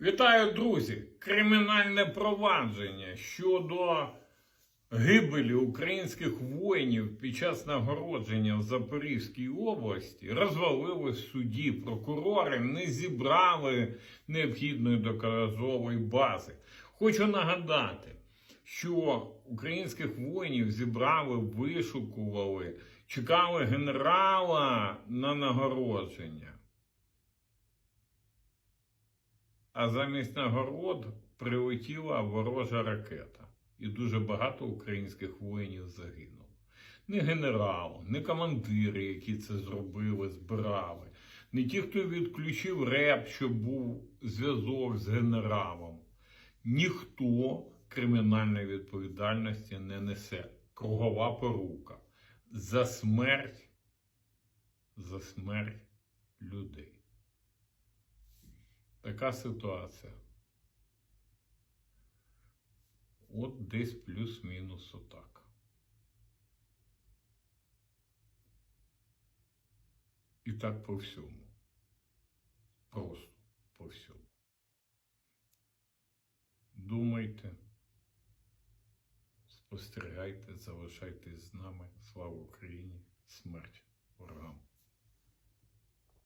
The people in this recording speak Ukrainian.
Вітаю, друзі! Кримінальне провадження щодо гибелі українських воїнів під час нагородження в Запорізькій області розвалили в суді. Прокурори не зібрали необхідної доказової бази. Хочу нагадати, що українських воїнів зібрали, вишукували, чекали генерала на нагородження. А замість нагород прилетіла ворожа ракета, і дуже багато українських воїнів загинуло. Не генерал, не командири, які це зробили, збирали, не ті, хто відключив реп, щоб був зв'язок з генералом. Ніхто кримінальної відповідальності не несе. Кругова порука за смерть, за смерть людей. Така ситуація. От десь плюс-мінус отак. І так по всьому. Просто по всьому. Думайте, спостерігайте, залишайтесь з нами. Слава Україні! Смерть!